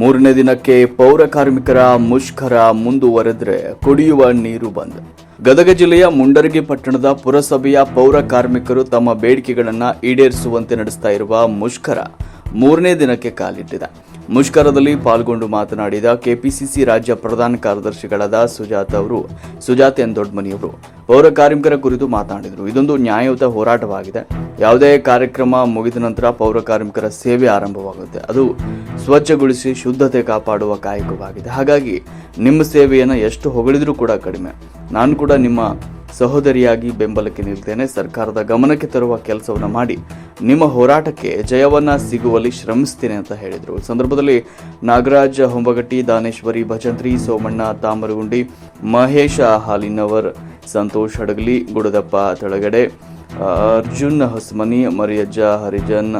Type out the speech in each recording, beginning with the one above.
ಮೂರನೇ ದಿನಕ್ಕೆ ಪೌರ ಕಾರ್ಮಿಕರ ಮುಷ್ಕರ ಮುಂದುವರೆದ್ರೆ ಕುಡಿಯುವ ನೀರು ಬಂದ್. ಗದಗ ಜಿಲ್ಲೆಯ ಮುಂಡರಗಿ ಪಟ್ಟಣದ ಪುರಸಭೆಯ ಪೌರ ಕಾರ್ಮಿಕರು ತಮ್ಮ ಬೇಡಿಕೆಗಳನ್ನು ಈಡೇರಿಸುವಂತೆ ನಡೆಸ್ತಾ ಇರುವ ಮುಷ್ಕರ ಮೂರನೇ ದಿನಕ್ಕೆ ಕಾಲಿಟ್ಟಿದೆ. ಮುಷ್ಕರದಲ್ಲಿ ಪಾಲ್ಗೊಂಡು ಮಾತನಾಡಿದ ಕೆಪಿಸಿಸಿ ರಾಜ್ಯ ಪ್ರಧಾನ ಕಾರ್ಯದರ್ಶಿಗಳಾದ ಸುಜಾತ ಅವರು, ಸುಜಾತ ಎನ್ ದೊಡ್ಡಮನಿಯವರು ಪೌರ ಕಾರ್ಮಿಕರ ಕುರಿತು ಮಾತನಾಡಿದರು. ಇದೊಂದು ನ್ಯಾಯಯುತ ಹೋರಾಟವಾಗಿದೆ. ಯಾವುದೇ ಕಾರ್ಯಕ್ರಮ ಮುಗಿದ ನಂತರ ಪೌರ ಕಾರ್ಮಿಕರ ಸೇವೆ ಆರಂಭವಾಗುತ್ತೆ. ಅದು ಸ್ವಚ್ಛಗೊಳಿಸಿ ಶುದ್ಧತೆ ಕಾಪಾಡುವ ಕಾಯಕವಾಗಿದೆ. ಹಾಗಾಗಿ ನಿಮ್ಮ ಸೇವೆಯನ್ನು ಎಷ್ಟು ಹೊಗಳಿದ್ರೂ ಕೂಡ ಕಡಿಮೆ. ನಾನು ಕೂಡ ನಿಮ್ಮ ಸಹೋದರಿಯಾಗಿ ಬೆಂಬಲಕ್ಕೆ ನಿಲ್ತೇನೆ ಸರ್ಕಾರದ ಗಮನಕ್ಕೆ ತರುವ ಕೆಲಸವನ್ನು ಮಾಡಿ. ನಿಮ್ಮ ಹೋರಾಟಕ್ಕೆ ಜಯವನ್ನ ಸಿಗುವಲ್ಲಿ ಶ್ರಮಿಸ್ತೇನೆ ಅಂತ ಹೇಳಿದರು. ಸಂದರ್ಭದಲ್ಲಿ ನಾಗರಾಜ್ ಹೊಂಬಗಟ್ಟಿ, ದಾನೇಶ್ವರಿ, ಭಜಂತ್ರಿ, ಸೋಮಣ್ಣ, ತಾಮರಗುಂಡಿ, ಮಹೇಶ ಹಾಲಿನವರ್, ಸಂತೋಷ್ ಹಡಗಲಿ, ಗುಡದಪ್ಪ ತಳಗಡೆ ಅರ್ಜುನ್ ಹಸ್ಮನಿ, ಮರಿಯಜ್ಜ ಹರಿಜನ್,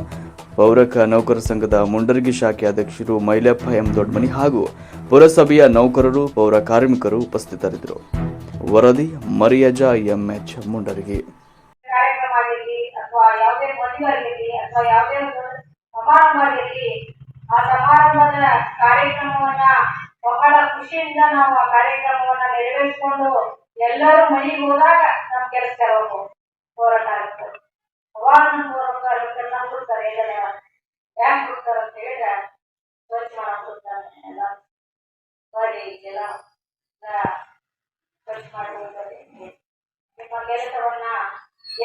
ಪೌರಕ ನೌಕರ ಸಂಘದ ಮುಂಡರಗಿ ಶಾಖೆ ಅಧ್ಯಕ್ಷರು ಮೈಲಪ್ಪ ಎಂ ದೊಡ್ಡಮನಿ ಹಾಗೂ ಪುರಸಭೆಯ ನೌಕರರು, ಪೌರ ಕಾರ್ಮಿಕರು ಉಪಸ್ಥಿತರಿದ್ದರು. ವರದಿ ಮರಿಯಜ ಎಂಎಚ್ ಮುಂಡರಗಿ. ಕಾರ್ಯಕ್ರಮ ಆಗಿರ್ಲಿ ಅಥವಾ ಯಾವುದೇ ಮದುವೆ ಆಗಿರ್ಲಿ ಅಥವಾ ಯಾವುದೇ ಒಂದು ಸಮಾರಂಭ ಆಗಿರ್ಲಿ ಆ ಸಮಾರಂಭದ ಕಾರ್ಯಕ್ರಮವನ್ನ ಬಹಳ ಖುಷಿಯಿಂದ ನಾವು ಆ ಕಾರ್ಯಕ್ರಮವನ್ನ ನೆರವೇರಿಸಿಕೊಂಡು ಎಲ್ಲರೂ ಮನೆಗೆ ಹೋದಾಗ ನಮ್ ಕೆಲಸ ಹೋರಾಟ ಆಗ್ತದೆ ಅವಾಗ ನಮ್ಮ ಹೋರಾಟ ಹುಡುಕ್ತಾರೆ ಎಲ್ಲ ಯಾಕೆ ಹುಡುಕ್ತಾರೆ ಅಂತ ಹೇಳಿದ್ರೆ ಸ್ವಚ್ಛ ಮಾಡಕ್ ಹುಡುಕ್ತಾರೆ ಎಲ್ಲ ಬರ್ರಿ ಎಲ್ಲ ಎಲ್ಲ ಮಾಡುವಂಥದ್ದು ಮಾಡಿ ನಿಮ್ಮ ಕೆಲಸವನ್ನು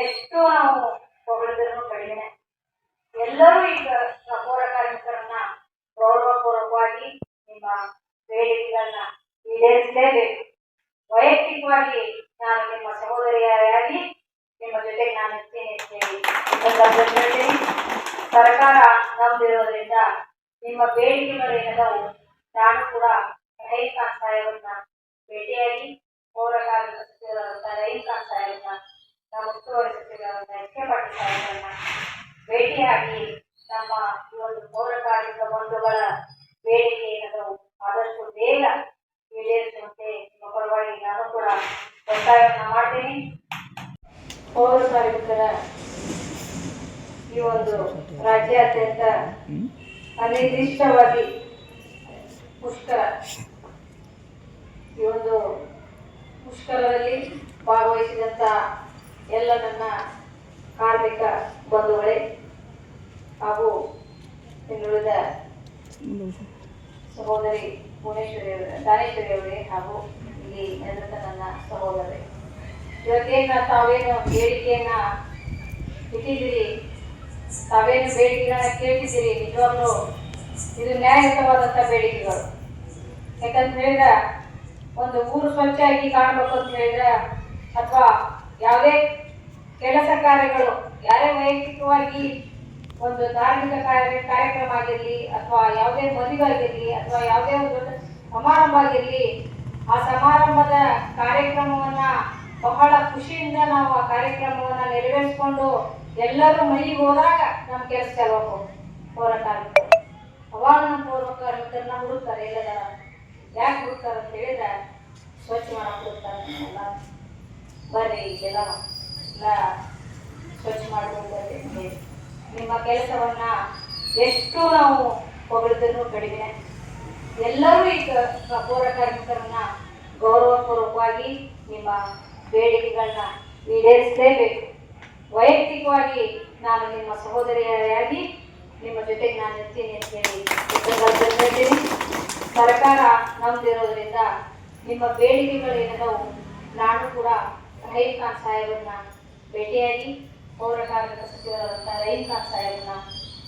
ಎಷ್ಟು ನಾವು ಹೊಗಳಿದ್ರು ಕಡಿಮೆ ಎಲ್ಲರೂ ಈಗ ಸಪೋರ ಕಾರ್ಮಿಕರನ್ನ ಗೌರವಪೂರ್ವಕವಾಗಿ ನಿಮ್ಮ ಬೇಡಿಕೆಗಳನ್ನ ಈಡೇರಿಸಲೇಬೇಕು. ವೈಯಕ್ತಿಕವಾಗಿ ನಾನು ನಿಮ್ಮ ಸಹೋದರಿಯಾಗಿ ನಿಮ್ಮ ಜೊತೆಗೆ ನಾನು ಇರ್ತೀನಿ ಅಂತ ಹೇಳಿ ಈ ಸಂದರ್ಭದಲ್ಲಿ ಹೇಳ್ತೀನಿ. ಸರ್ಕಾರ ನಂಬಿರೋದ್ರಿಂದ ನಿಮ್ಮ ಬೇಡಿಕೆಗಳು ಏನದಾವು ನಾನು ಕೂಡ ರೈತ ಸಾಹೇಬರನ್ನ ಭೇಟಿಯಾಗಿ ಪೌರ ಕಾರ್ಮಿಕ ಸಚಿವರಾದಂಥ ರೈತ ಸಾಹೇಬರನ್ನ ನಮ್ಮ ಉಸ್ತುವಾರಿ ಸಚಿವರಾದಂಥ ಭೇಟಿಯಾಗಿ ನಮ್ಮ ಈ ಒಂದು ಪೌರಕಾರ್ಮಿಕ ಬಂಧುಗಳ ಬೇಡಿಕೆ ಏನದವು ಆದಷ್ಟು ಬೇಗ ಈಡೇರಿಸುವಂತೆ ನಿಮ್ಮ ನಾನು ಕೂಡ ಮಾಡ್ತೀನಿ ಪೌರ ಈ ಒಂದು ರಾಜ್ಯಾದ್ಯಂತ ಅನಿರ್ದಿಷ್ಟವಾಗಿ ಮುಷ್ಕರ ಈ ಒಂದು ಮುಷ್ಕರದಲ್ಲಿ ಭಾಗವಹಿಸಿದಂಥ ಎಲ್ಲ ನನ್ನ ಕಾರ್ಮಿಕ ಬಂಧುಗಳೇ ಹಾಗೂ ಇನ್ನುಳಿದ ಸಹೋದರಿ ಭುವನೇಶ್ವರಿಯವರ ದಾನೇಶ್ವರಿಯವರೇ ಹಾಗೂ ಇಲ್ಲಿ ನೆರೆದ ನನ್ನ ಸಹೋದರಿ ಇವತ್ತೇನ ತಾವೇನು ಬೇಡಿಕೆಯನ್ನ ಇಟ್ಟಿದ್ದೀರಿ? ತಾವೇನು ಬೇಡಿಕೆಗಳನ್ನ ಕೇಳ್ತಿದ್ದೀರಿ? ನಿಜವಾಗ್ಲೂ ಇದು ನ್ಯಾಯಯುತವಾದಂಥ ಬೇಡಿಕೆಗಳು. ಯಾಕಂತ ಹೇಳಿದ್ರೆ ಒಂದು ಊರು ಸ್ವಚ್ಛವಾಗಿ ಕಾಣಬೇಕು ಅಂತ ಹೇಳಿದ್ರೆ, ಅಥವಾ ಯಾವುದೇ ಕೆಲಸ ಕಾರ್ಯಗಳು, ಯಾರೇ ವೈಯಕ್ತಿಕವಾಗಿ ಒಂದು ಧಾರ್ಮಿಕ ಕಾರ್ಯ, ಕಾರ್ಯಕ್ರಮ ಆಗಿರಲಿ, ಅಥವಾ ಯಾವುದೇ ಮದುವೆ ಆಗಿರಲಿ, ಅಥವಾ ಯಾವುದೇ ಒಂದು ಸಮಾರಂಭ ಆಗಿರಲಿ, ಆ ಸಮಾರಂಭದ ಕಾರ್ಯಕ್ರಮವನ್ನ ಬಹಳ ಖುಷಿಯಿಂದ ನಾವು ಆ ಕಾರ್ಯಕ್ರಮವನ್ನ ನೆರವೇರಿಸಿಕೊಂಡು ಎಲ್ಲರೂ ಮನೆಗೆ ಹೋದಾಗ ನಮ್ಮ ಕೆಲಸ ಹೋರಾಟ ಆಗುತ್ತೆ ಅವಾಗ ನಮ್ಮ ಪೂರ್ವಕರ್ಮಿಕರನ್ನ ಕಾರ್ಮಿಕರನ್ನ ಹುಡುಕ್ತಾರೆ ಎಲ್ಲದ ಯಾಕೆ ಹುಡುಕ್ತಾರೆ ಅಂತ ಹೇಳಿದ್ರೆ ಸ್ವಚ್ಛ ಮಾಡಕ್ ಹುಡುಕ್ತಾರೆ ಎಲ್ಲ ಬರ್ರಿ ಎಲ್ಲ ಎಲ್ಲ ಸ್ವಚ್ಛ ಮಾಡ್ಕೊಂಡು ನಿಮ್ಮ ಕೆಲಸವನ್ನ ಎಷ್ಟು ನಾವು ಹೊಗಳಿದ್ರು ಕಡಿಮೆ ಎಲ್ಲರೂ ಈಗ ಪೌರ ಕಾರ್ಮಿಕರನ್ನ ಗೌರವಪೂರ್ವಕವಾಗಿ ನಿಮ್ಮ ಬೇಡಿಕೆಗಳನ್ನ ಈಡೇರಿಸಲೇಬೇಕು. ವೈಯಕ್ತಿಕವಾಗಿ ನಾನು ನಿಮ್ಮ ಸಹೋದರಿಯಾಗಿ, ನಿಮ್ಮ ಜೊತೆಗೆ ನಾನು ಇರ್ತೀನಿ ಅಂತ ಹೇಳಿ ಈ ಸರ್ಕಾರ ನಮ್ದಿರೋದ್ರಿಂದ ನಿಮ್ಮ ಬೇಡಿಕೆಗಳು ಏನದವು ನಾನು ಕೂಡ ರಹೀಂ ಖಾನ್ ಸಾಹೇಬರನ್ನ ಭೇಟಿಯಾಗಿ ಪೌರ ಕಾರ್ಮಿಕ ಸಚಿವರಾದಂಥ ರಹೀಂ ಖಾನ್ ಸಾಹೇಬರನ್ನ,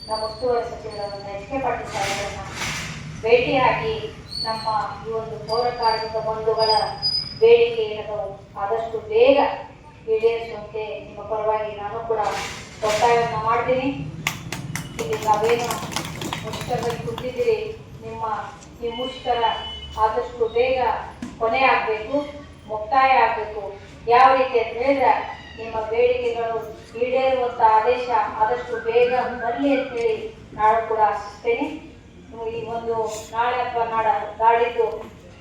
ನಮ್ಮ ಉಸ್ತುವಾರಿ ಸಚಿವರಾದಂಥ ಎಚ್ ಕೆ ಪಾಟೀಲ್ ಸಾಹೇಬರನ್ನ ಭೇಟಿಯಾಗಿ ನಮ್ಮ ಈ ಒಂದು ಪೌರ ಕಾರ್ಮಿಕ ಬಂಧುಗಳ ಬೇಡಿಕೆ ಏನದವು ಆದಷ್ಟು ಬೇಗ ಈಡೇರಿಸುವಂತೆ ನಿಮ್ಮ ಪರವಾಗಿ ನಾನು ಕೂಡ ಒತ್ತಾಯವನ್ನು ಮಾಡ್ತೀನಿ. ಇಲ್ಲಿ ನಾವೇನು ಮುಖ್ಯವಾಗಿ ಕೂತಿದ್ದೀರಿ? ನಿಮ್ಮ ಈ ಮುಷ್ಕರ ಆದಷ್ಟು ಬೇಗ ಕೊನೆ ಆಗಬೇಕು, ಮುಕ್ತಾಯ ಆಗಬೇಕು. ಯಾವ ರೀತಿ ಅಂತ ಹೇಳಿದ್ರೆ, ನಿಮ್ಮ ಬೇಡಿಕೆಗಳು ಈಡೇರುವಂಥ ಆದೇಶ ಆದಷ್ಟು ಬೇಗ ಬರಲಿ ಅಂತೇಳಿ ನಾನು ಕೂಡ ಆಶಿಸ್ತೇನೆ. ಈ ಒಂದು ನಾಳೆ ಅಥವಾ ನಾಡ, ನಾಡಿದ್ದು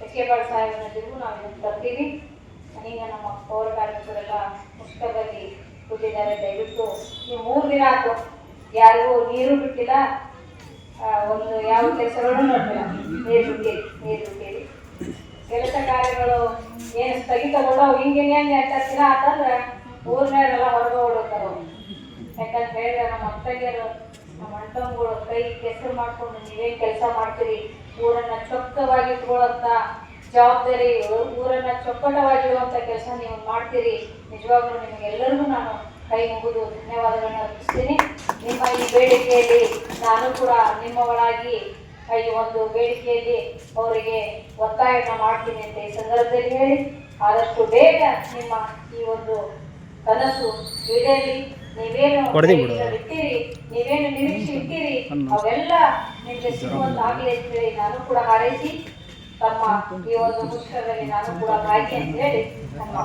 ಎಸ್ ಕೆ ಪಾಡ್ ಸಾಹೇಬರಲ್ಲಿಗೂ ನಾವು ಇದನ್ನು ತರ್ತೀವಿ ಈಗ ನಮ್ಮ ಪೌರ ಕಾರ್ಮಿಕರೆಲ್ಲ ಮುಷ್ಕರದಲ್ಲಿ ಕೂತಿದ್ದಾರೆ. ದಯವಿಟ್ಟು ನೀವು ಮೂರು ದಿನ ಆಯ್ತು. ಯಾರಿಗೂ ನೀರು ಬಿಟ್ಟಿಲ್ಲ. ಒಂದು ಯಾವ ಕೆಲಸಗಳು ನೋಡ್ತಿಲ್ಲ ನೀರು ನೀರು ಕೆಲಸ ಕಾರ್ಯಗಳು ಏನು ಸ್ಥಗಿತಗೊಂಡವು ಹಿಂಗೆ ಹೆಂಗೆ ದಿನ ಆತಂದ್ರೆ ಊರ್ನಾಗೆಲ್ಲ ಹೊರಗೆ ಓಡೋತಾರ ಯಾಕಂತ ಹೇಳಿದ್ರೆ ನಮ್ಮ ಅತ್ತಗೆರು ನಮ್ಮ ಅಣ್ಣಂಗಳು ಕೈ ಕೆಸರು ಮಾಡ್ಕೊಂಡು ನೀವೇನು ಕೆಲಸ ಮಾಡ್ತೀರಿ? ಊರನ್ನ ಚೊಕ್ಕವಾಗಿ ಇಟ್ಕೊಳ್ಳೋಂಥ ಜವಾಬ್ದಾರಿ, ಊರನ್ನು ಚೊಕ್ಕಟವಾಗಿಡುವಂಥ ಕೆಲಸ ನೀವು ಮಾಡ್ತೀರಿ. ನಿಜವಾಗ್ಲೂ ನಿಮಗೆಲ್ಲರಿಗೂ ನಾನು ಕೈ ಮುಗಿದು ಧನ್ಯವಾದಗಳನ್ನು ಅರ್ಪಿಸ್ತೀನಿ. ನಿಮ್ಮ ಈ ಬೇಡಿಕೆಯಲ್ಲಿ ನಾನು ಕೂಡ ನಿಮ್ಮವಳಾಗಿ ಈ ಒಂದು ಬೇಡಿಕೆಯಲ್ಲಿ ಅವರಿಗೆ ಒತ್ತಾಯವನ್ನು ಮಾಡ್ತೀನಿ ಅಂತ ಈ ಸಂದರ್ಭದಲ್ಲಿ ಹೇಳಿ. ಆದಷ್ಟು ಬೇಗ ನಿಮ್ಮ ಈ ಒಂದು ಕನಸು ಈಡೇರಿ. ನೀವೇನು ಇಟ್ಟಿರಿ ನೀವೇನು ನಿರೀಕ್ಷೆ ಇಟ್ಟಿರಿ ಅವೆಲ್ಲ ನಿಮಗೆ ಸಿಗುವಂತಾಗಲಿ ಅಂತ ಹೇಳಿ ನಾನು ಕೂಡ ಹಾರೈಸಿ ತಮ್ಮ ಈ ಒಂದು ಮುಷ್ಕರದಲ್ಲಿ ನಾನು ಕೂಡ ಭಾಗಿ ಅಂತ ಹೇಳಿ ನಮ್ಮ